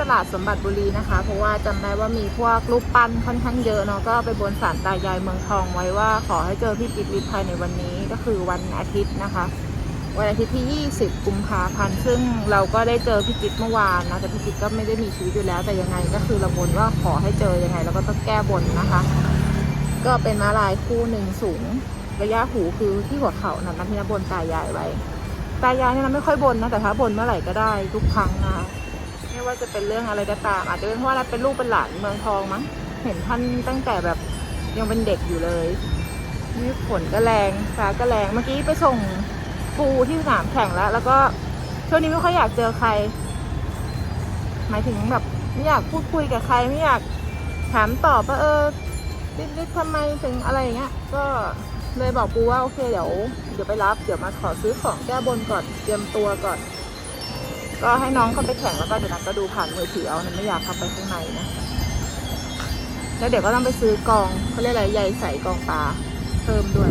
ตลาดสมบัติบุรีนะคะ เพราะว่าจำได้ว่ามีพวกรูปปั้นค่อนข้างเยอะเนาะก็ไปบนศาลตายายเมืองทองไว้ว่าขอให้เจอพี่จิตรวิทย์ภายในวันนี้ก็คือวันอาทิตย์นะคะ วันอาทิตย์ที่ 20 กุมภาพันธ์ซึ่งเราก็ได้เจอพี่จิตรเมื่อวานนะแต่พี่จิตรก็ไม่ได้มีชีวิตอยู่แล้ว แต่ยังไงก็คือเราบนว่าขอให้เจอยังไงเราก็ต้องแก้บนนะคะ ก็เป็นม้าลายคู่หนึ่งสูงระยะหูคือที่หัวเข่านะนันที่นบนตายายไว้ตายายเนี่ยไม่ค่อยบนนะแต่ถ้าบนเมื่อไหร่ก็ได้ทุกครั้งนะ ไม่ว่าจะเป็นเรื่องอะไรก็ตาม อาจจะเป็นเพราะว่าเราเป็นลูกเป็นหลานเมืองทองมั้ง เห็นท่านตั้งแต่แบบยังเป็นเด็กอยู่เลยนี่ฝนก็แรงฟ้าก็แรง เมื่อกี้ไปส่งปูที่สนามแข่งแล้ว แล้วก็ช่วงนี้ไม่ค่อยอยากเจอใคร หมายถึงแบบไม่อยากพูดคุยกับใครไม่อยากถามตอบว่าเออริดๆทำไมถึงอะไรอย่างเงี้ย ก็เลยบอกปูว่าโอเคเดี๋ยวเดี๋ยวไปรับ เดี๋ยวมาขอซื้อของแก้บนก่อนเตรียมตัวก่อน ก็ให้น้องเข้าไปแข่งแล้วก็เดี๋ยวนัดก็ดูผ่านมือถือเอานะไม่อยากเข้าไปข้างในนะแล้วเดี๋ยวก็ต้องไปซื้อกองเขาเรียกอะไรใยใส่กองปลาเพิ่มด้วย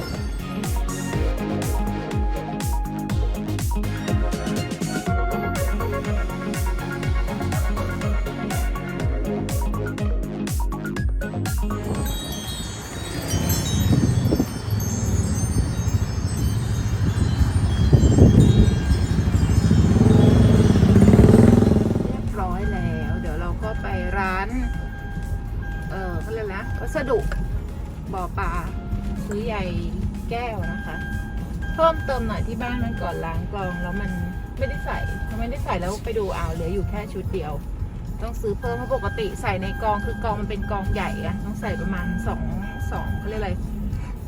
แก้วนะคะ เพิ่มเติมหน่อยที่บ้านมันก่อนล้างกรองแล้วมันไม่ได้ใส่พอไม่ได้ใส่แล้วไปดูอ้าวเหลืออยู่แค่ชุดเดียว ต้องซื้อเพิ่มเพราะปกติใส่ในกองคือกองมันเป็นกองใหญ่อะต้องใส่ประมาณสองสองเขาเรียกอะไร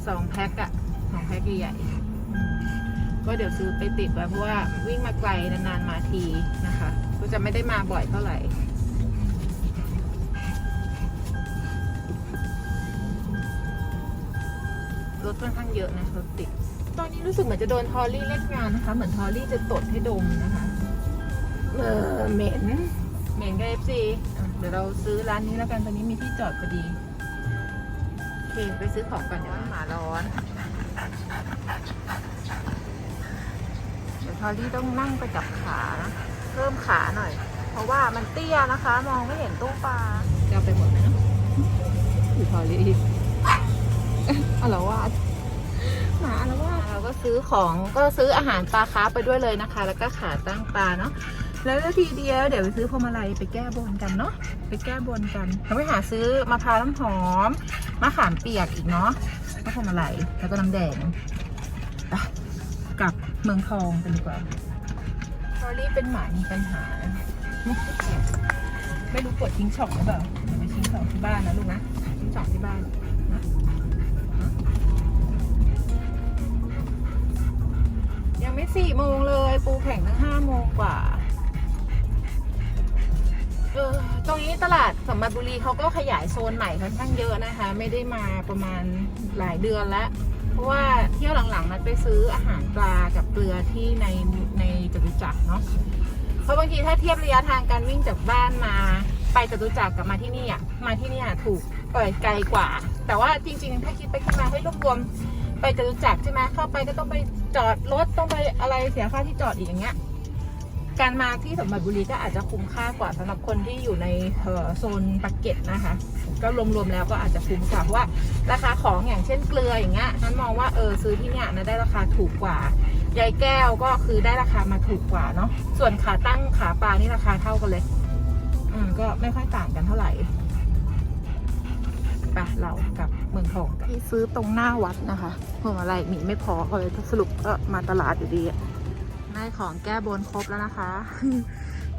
สองแพ็คอะสองแพ็คใหญ่ก็เดี๋ยวซื้อไปติดไว้เพราะว่าวิ่งมาไกลนานๆมาทีนะคะ ก็จะไม่ได้มาบ่อยเท่าไหร่ ถค่อนข้างเยอะนะรถติด ตอนนี้รู้สึกเหมือนจะโดนทอรี่เล่นงานนะคะ เหมือนทอรี่จะตดให้ดมนะคะ เออเหม็น เหม็นกับเอฟซีเดี๋ยวเราซื้อร้านนี้แล้วกันตอนนี้มีที่จอดพอดี โอเค ไปซื้อของก่อนเดี๋ยวหมาร้อนเดี๋ยวทอรี่ต้องนั่งไปจับขานะเพิ่มขาหน่อย เพราะว่ามันเตี้ยนะคะ มองไม่เห็นตู้ปลาจะเอาไปหมดไหมเนาะอยู่ทอรี่ อะละวาด หมาอะละวาเราก็ซื้อของก็ซื้ออาหารปลาค้าไปด้วยเลยนะคะ แล้วก็ขาตั้งปลาเนาะแล้วทีเดียวเดี๋ยวไปซื้อพวงมาลัยไปแก้บนกันเนาะไปแก้บนกันเราไปหาซื้อมะพร้าวน้ำหอมมะขามเปียกอีกเนาะแล้วพวงมาลัยแล้วก็น้ำแดงไปกลับเมืองทองกันดีกว่าทอรี่เป็นหมามีปัญหา ไม่รู้ปวดทิ้งช่องหรือเปล่าเดี๋ยวไปทิ้งช่องที่บ้านนะลูกนะทิ้งช่องที่บ้าน ยังไม่สี่โมงเลย ปูแข่งตั้งห้าโมงกว่า เออ ตรงนี้ตลาดสมบัติบุรีเขาก็ขยายโซนใหม่ค่อนข้างเยอะนะคะ ไม่ได้มาประมาณหลายเดือนแล้ว เพราะว่าเที่ยวหลังๆนัดไปซื้ออาหารปลากับเกลือที่ในในจตุจักรเนาะเพราะบางทีถ้าเทียบระยะทางการวิ่งจากบ้านมาไปจตุจักรกับมาที่นี่อะมาที่นี่อะถูกเปิดไกลกว่า แต่ว่าจริง ๆ ถ้าคิดไปคิดมาให้รวบรวม ไปจตุจักรใช่ไหมเข้าไปก็ต้องไปจอดรถต้องไปอะไรเสียค่าที่จอดอีกอย่างเงี้ย การมาที่สมบัติบุรีก็อาจจะคุ้มค่ากว่าสำหรับคนที่อยู่ในโซนปากเกร็ดนะคะ ก็รวมๆแล้วก็อาจจะคุ้มกว่าเพราะว่าราคาของอย่างเช่นเกลืออย่างเงี้ยนั้นมองว่าเออซื้อที่เนี่ยนะได้ราคาถูกกว่ายายแก้วก็คือได้ราคามาถูกกว่าเนาะส่วนขาตั้งขาปลานี่ราคาเท่ากันเลย อืมก็ไม่ค่อยต่างกันเท่าไหร่ไปเรากับ เมืองทองที่ซื้อตรงหน้าวัดนะคะพวงมาลัยมีไม่พอก็เลยสรุปก็มาตลาดอยู่ดีอะได้ของแก้บนครบแล้วนะคะ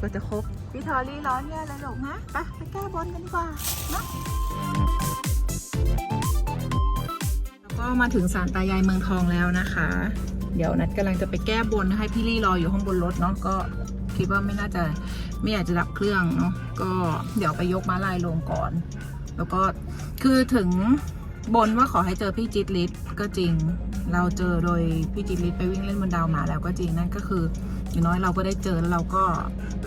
ก็จะครบพี่ทอรี่ร้อนเนี่ยเลยหลงนะไปไปแก้บนกันดีกว่าเนาะแล้วก็มาถึงศาลตายายเมืองทองแล้วนะคะ เดี๋ยวนัดกำลังจะไปแก้บนให้พี่ลี่รออยู่ข้างบนรถเนาะก็คิดว่าไม่น่าจะไม่อยากจะดับเครื่องเนาะก็เดี๋ยวไปยกม้าลายลงก่อน แล้วก็คือถึง บนว่าขอให้เจอพี่จิตรลิศก็จริง เราเจอโดยพี่จิตรลิศไปวิ่งเล่นบนดาวหมาแล้วก็จริงนั่นก็คือ อย่างน้อยเราก็ได้เจอแล้วเราก็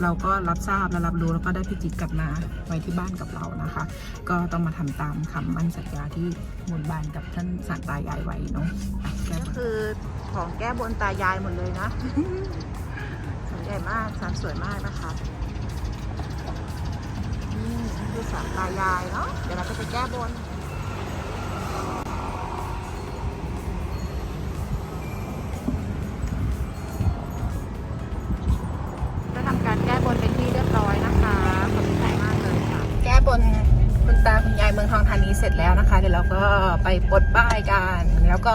เราก็รับทราบและรับรู้แล้วก็ได้พี่จิตรกลับมาไว้ที่บ้านกับเรานะคะ ก็ต้องมาทำตามคำมั่นสัญญาที่บนบานกับท่านสารตายายไว้เนาะก็คือของแก้บนตายายหมดเลยนะสวยใหญ่มากสารสวยมากนะคะนี่คือสารตายายเนาะเดี๋ยวเราก็จะแก้บน เมืองทองธานีเสร็จแล้วนะคะ เดี๋ยวเราก็ไปปลดป้ายกันแล้วก็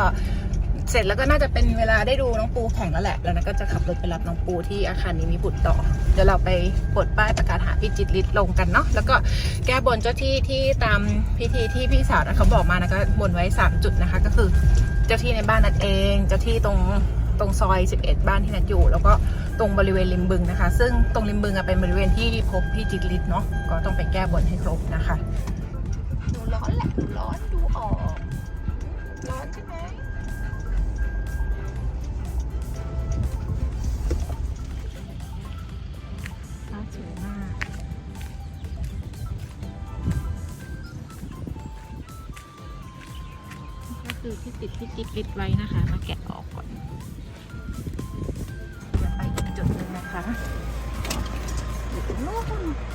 เสร็จแล้วก็น่าจะเป็นเวลาได้ดูน้องปูแข่งแล้วแหละ แล้วนะก็จะขับรถไปรับน้องปูที่อาคารนี้มีบุตรต่อ เดี๋ยวเราไปปลดป้ายประกาศหาพี่จิตรลิศลงกันเนาะ แล้วก็แก้บนเจ้าที่ที่ตามพิธีที่พี่สาวนะเขาบอกมานะก็บนไว้ 3 จุดนะคะ ก็คือเจ้าที่ในบ้านนั่นเอง เจ้าที่ตรงตรงซอย 11 บ้านที่นัดอยู่ แล้วก็ตรงบริเวณริมบึงนะคะ ซึ่งตรงริมบึงเป็นบริเวณที่พบพี่จิตรลิศเนาะ ก็ต้องไปแก้บนให้ครบนะคะ อนแหละดูร้อนดูออกร้อนใช่ไหมฟ้าสวยมากก็คือที่ติดที่จิ๊บลิดไว้นะคะ มาแกะออกก่อนเดี๋ยวไปจุดนึงนะคะอยู่ตรงนู้น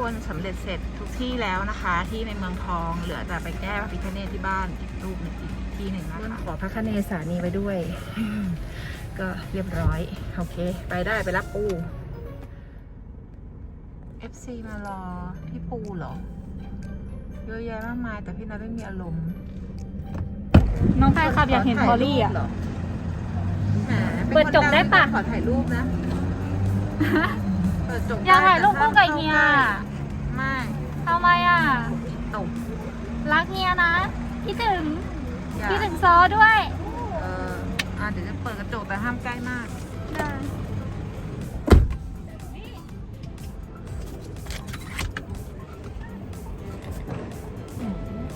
บนสำเร็จเสร็จทุกที่แล้วนะคะ ที่ในเมืองทองเหลือแต่ไปแก้พระพิฆเนศที่บ้านอีกรูปหนึ่งอีกที่หนึ่งนะคะขอพระคเนศานีไว้ด้วย ก็เรียบร้อยโอเค ไปได้ไปรับปู FC มารอพี่ปูเหรอเยอะแยะมากมายแต่พี่นัทไม่มีอารมณ์น้องแฟนคลับอยากเห็นพอลลี่อะขถ่ายรูปเหรแหมนเปิดจกได้ปะขอถ่ายรูปนะ เปิดจกอยากถ่ายรูปคู่กับเฮียไม่ทำไมอะ ตกรักเฮียนะคิดถึงอย่าคิดถึงซอด้วยเอออะเดี๋ยวจะเปิดกระจกแต่ห้ามใกล้มาก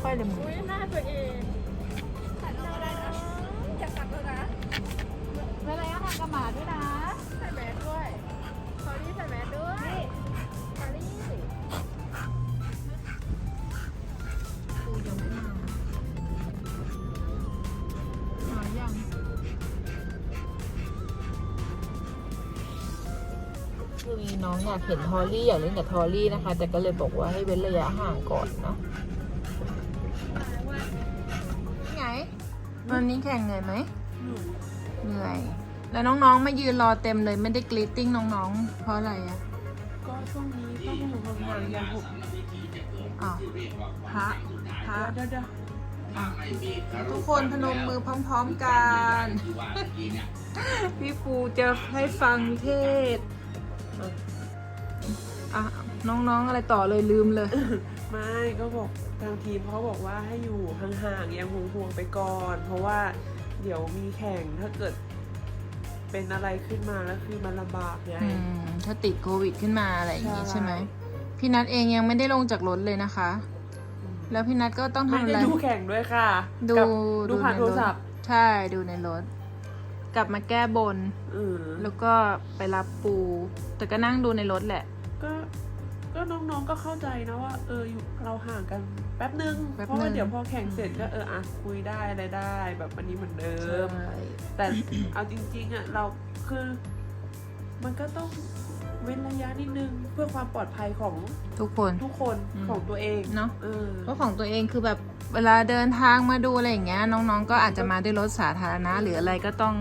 ค่อยเลยมึง อุ้ยหน้าตัวเอง คือมีน้องอยากเห็นทอรี่อยากเล่นกับทอรี่นะคะ แต่ก็เลยบอกว่าให้เว้นระยะห่างก่อนเนาะไงวันนี้แข่งเหนื่อยไหมเหนื่อย แล้วน้องๆมายืนรอเต็มเลยไม่ได้กรีตติ้งน้องๆ เพราะอะไรอะก็ช่วงนี้ต้องอยู่ห่างๆอย่างหกอ้าวพระพระเดี๋ยวเดี๋ยวอะทุกคนพนมมือพร้อมๆกัน พี่ปูจะให้ฟังเทศน์ อะน้องๆอะไรต่อเลยลืมเลย ไม่ก็บอกทางทีมเขาบอกว่าให้อยู่ห่างๆอย่างห่วงๆไปก่อน เพราะว่าเดี๋ยวมีแข่งถ้าเกิดเป็นอะไรขึ้นมาแล้วคือมันลำบากไงอืมถ้าติดโควิดขึ้นมาอะไรอย่างงี้ใช่ใช่ไหมพี่นัทเองยังไม่ได้ลงจากรถเลยนะคะ แล้วพี่นัทก็ต้องไม่ทำอะได้ไร ดูแข่งด้วยค่ะดูกับดูผ่านในโทรศัพท์ ใช่ดูในรถ กลับมาแก้บนเออแล้วก็ไปรับปู แต่ก็นั่งดูในรถแหละ ก็ก็น้องๆก็เข้าใจนะว่า เอออยู่เราห่างกันแป๊บนึง แป๊บเพราะว่านึงเดี๋ยวพอแข่งเสร็จก็เอออะคุยได้อะไรได้ แบบวันนี้เหมือนเดิมใช่แต่เอาจริงๆอะเราคือ มันก็ต้องเว้นระยะนิดนึงเพื่อความปลอดภัยของทุกคน ทุกคนอืม ของตัวเองเนอะเออเพราะของตัวเองคือแบบ เวลาเดินทางมาดูอะไรอย่างเงี้ยน้องๆ ก็อาจจะมาด้วยรถสาธารณะหรืออะไรก็ต้อง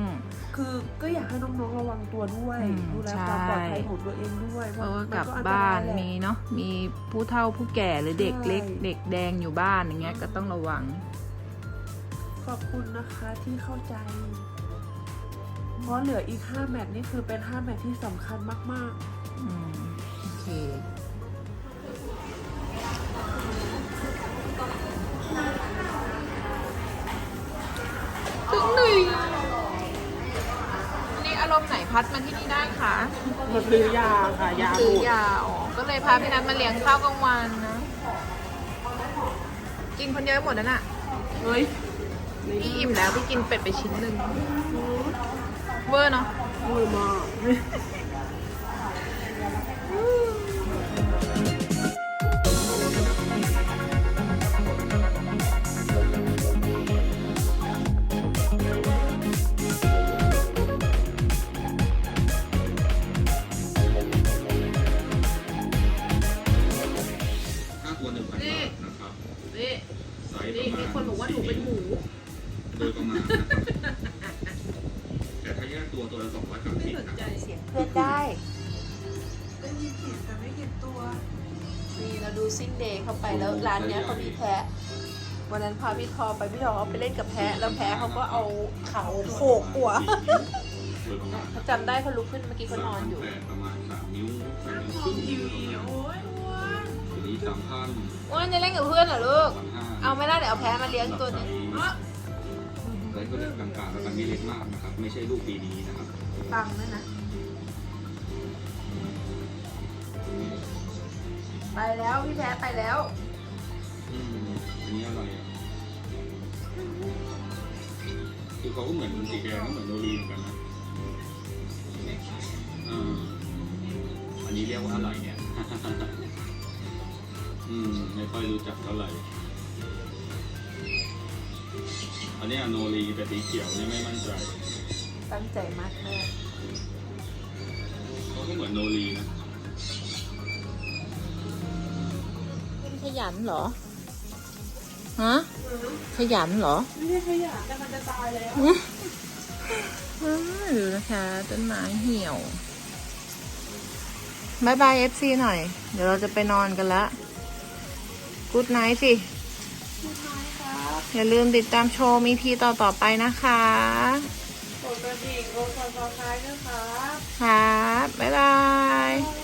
คือก็อยากให้น้องๆระวังตัวด้วยอืมดูแลใช่ความปลอดภัยของตัวเองด้วยเพราะว่ามันกลับอัตรยบ้านแหละ มีเนาะมีผู้เฒ่าผู้แก่หรือเด็กใช่เล็กเด็กแดงอยู่บ้านอย่างเงี้ยก็ต้องระวัง ขอบคุณนะคะที่เข้าใจ เพราะเหลืออีก 5 แมตช์นี่คือเป็น 5 แมตช์ที่สำคัญมาก อืม โอเค ตึงหนึ่งนี่อารมณ์ไหนพัดมาที่นี่ได้คะมาซื้อยาค่ะยาหซื้มอดยาอ๋อก็เลยพาพี่นัทมาเลี้ยงข้าวกลางวันนะ กินคนเดียวหมดนั่นน่ะ เฮ้ยพี่อิ่มแล้วพี่กินเป็ดไปชิ้นหนึ่งเวอร์เนาะอร่อยมาก ไม่เห็นตัว นี่เราดูซิ่งเดย์เข้าไปแล้วร้านเนี้ยเขามีแพะ วันนั้นพาพี่ทอไปพี่ทอเขาไปเล่นกับแพะ แล้วแพะเขาก็เอาเขาโขกหัวโดยประมาณเขาจำได้เขาลุกขึ้นเมื่อกี้เขานอนอยู่สามพัแปดประมาณสามนิ้วสามนิ้วครึ่งทีวีโอ้ยอ้วนทีนี้สามพันว่าจะเล่นกับเพื่อนเหรอลูกสามห้าเอาไม่ได้เดี๋ยวเอาแพะมาเลี้ยงตัวหนึงไซส์ก็เล็กกลางๆแล้วกันไม่เล็กมากนะครับ ไม่ใช่ลูกปีนี้นะครับฟังด้วยนะ ไปแล้วพี่แพะไปแล้ว อืมอันนี้อะไรอะคือเขาก็เหมือนสีแดงก็เหมือนโนรีเหมือนกันนะอ่าอันนี้เรียกว่าอะไรเนี่ย อืมไม่ค่อยรู้จักเท่าไหร่ อันนี้อะโนรีแต่สีเขียวนี่ไม่มั่นใจตั้งใจมากแม่เขาก็เหมือนโนรีนะ ยันเหรอ ฮะ ขยันเหรอ ไม่ใช่ขยะแต่มันจะตายแล้วอ่าดูนะคะ ต้นไม้เหี่ยวบายบายเอฟซีหน่อย เดี๋ยวเราจะไปนอนกันละกูดไนท์สิอย่าลืมติดตามชมอีพีต่อๆไปนะคะกดกระดิ่งกดซับสไครต์ด้วยครับ ครับ บ๊ายบาย